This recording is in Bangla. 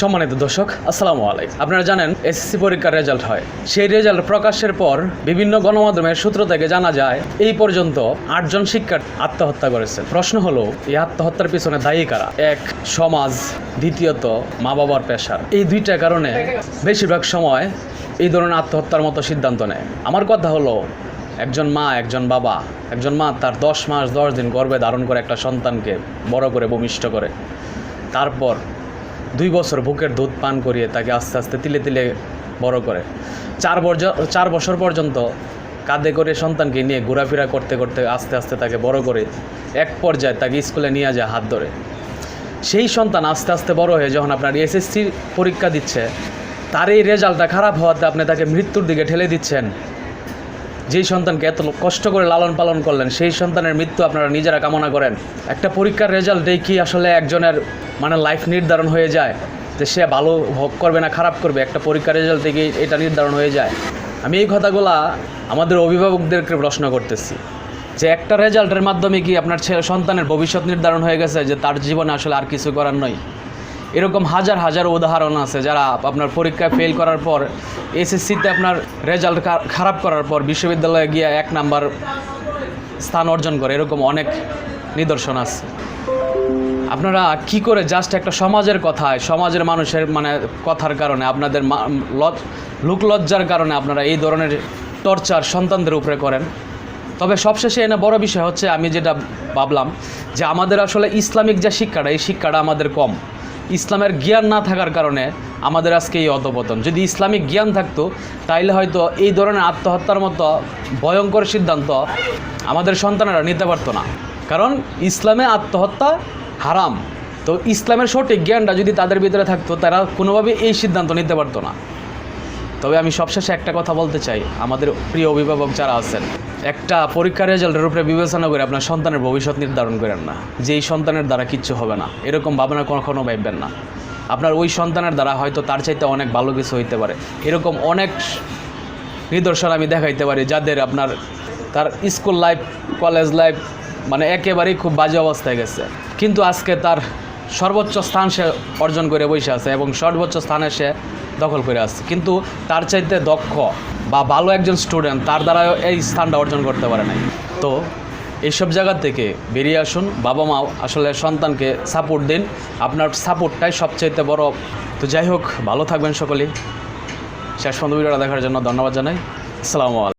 সম্মানিত দর্শক, আসসালামু আলাইকুম। আপনারা জানেন, এসএসসি পরীক্ষার রেজাল্ট হয়। সেই রেজাল্ট প্রকাশের পর বিভিন্ন গণমাধ্যমের সূত্র থেকে জানা যায়, এই পর্যন্ত আটজন শিক্ষার্থী আত্মহত্যা করেছেন। প্রশ্ন হলো, এই আত্মহত্যার পিছনে দায়ী কারা? এক, সমাজ। দ্বিতীয়ত মা বাবার পেশার এই দুইটা কারণে বেশিরভাগ সময় এই ধরনের আত্মহত্যার মতো সিদ্ধান্ত নেয়। আমার কথা হলো, একজন মা, একজন বাবা, একজন মা তার দশ মাস, দশ দিন গর্ভে ধারণ করে একটা সন্তানকে বড় করে ভূমিষ্ঠ করে। তারপর দুই বছর বুকের দুধ পান করিয়ে তাকে আস্তে আস্তে তিলে তিলে বড় করে। চার বছর চার বছর পর্যন্ত কাঁধে করে সন্তানকে নিয়ে ঘোরাফেরা করতে করতে আস্তে আস্তে তাকে বড় করে এক পর্যায়ে তাকে স্কুলে নিয়ে যায় হাত ধরে। সেই সন্তান আস্তে আস্তে বড় হয়ে যখন আপনার এসএসসি পরীক্ষা দিচ্ছে, তার এই রেজাল্টটা খারাপ হওয়াতে আপনি তাকে মৃত্যুর দিকে ঠেলে দিচ্ছেন। যেই সন্তানকে এত কষ্ট করে লালন পালন করলেন, সেই সন্তানের মৃত্যু আপনারা নিজেরা কামনা করেন। একটা পরীক্ষার রেজাল্টেই কি আসলে একজনের মানে লাইফ নির্ধারণ হয়ে যায়, যে সে ভালো ভোগ করবে না খারাপ করবে, একটা পরীক্ষার রেজাল্ট থেকেই এটা নির্ধারণ হয়ে যায়। আমি এই কথাগুলা আমাদের অভিভাবকদেরকে প্রশ্ন করতেছি, যে একটা রেজাল্টের মাধ্যমে কি আপনার ছেলে সন্তানের ভবিষ্যৎ নির্ধারণ হয়ে গেছে, যে তার জীবনে আসলে আর কিছু করার নয় এরকম হাজার হাজার উদাহরণ আছে যারা আপনার পরীক্ষায় ফেল করার পর এসএসসিতে আপনার রেজাল্ট খারাপ করার পর বিশ্ববিদ্যালয়ে গিয়ে এক নাম্বার স্থান অর্জন করে, এরকম অনেক নিদর্শন আছে। আপনারা কি করে জাস্ট একটা সমাজের কথায়, সমাজের মানুষের মানে কথার কারণে, আপনাদের লজ- লোকলজ্জার কারণে আপনারা এই ধরনের টর্চার সন্তানদের উপরে করেন? তবে সবশেষে এনে বড় বিষয় হচ্ছে, আমি যেটা ভাবলাম যে আমাদের আসলে ইসলামিক যে শিক্ষাটা, এই শিক্ষাটা আমাদের কম। ইসলামের জ্ঞান না থাকার কারণে আমাদের আজকে এই অধপতন। যদি ইসলামিক জ্ঞান থাকতো, তাইলে হয়তো এই ধরনের আত্মহত্যার মতো ভয়ঙ্কর সিদ্ধান্ত আমাদের সন্তানেরা নিতে পারতো না। কারণ ইসলামে আত্মহত্যা হারাম। তো ইসলামের সঠিক জ্ঞানটা যদি তাদের ভিতরে থাকতো, তারা কোনোভাবে এই সিদ্ধান্ত নিতে পারতো না। তবে আমি সবশেষে একটা কথা বলতে চাই। আমাদের প্রিয় অভিভাবক যারা আছেন, একটা পরীক্ষার রেজাল্টের উপরে বিবেচনা করে আপনার সন্তানের ভবিষ্যৎ নির্ধারণ করেন না। যে এই সন্তানের দ্বারা কিচ্ছু হবে না, এরকম ভাবনা কখনো ভাববেন না। আপনার ওই সন্তানের দ্বারা হয়তো তার চাইতে অনেক ভালো কিছু হইতে পারে। এরকম অনেক নিদর্শন আমি দেখাইতে পারি, যাদের আপনার তার স্কুল লাইফ, কলেজ লাইফ মানে একেবারেই খুব বাজে অবস্থায় গেছে। কিন্তু আজকে তার সর্বোচ্চ স্থান সে অর্জন করে বসে আছে এবং সর্বোচ্চ স্থানে সে দখল করে আসছে কিন্তু তার চাইতে দক্ষ বা ভালো একজন স্টুডেন্ট তার দ্বারা এই স্থানটা অর্জন করতে পারে নাই। তো এইসব জায়গা থেকে বেরিয়ে আসুন। বাবা মা আসলে সন্তানকে সাপোর্ট দিন। আপনার সাপোর্টটাই সবচাইতে বড়। তো যাই হোক, ভালো থাকবেন সকলেই। শেষ পর্যন্ত ভিডিওটা দেখার জন্য ধন্যবাদ জানাই। আসসালামু আলাইকুম।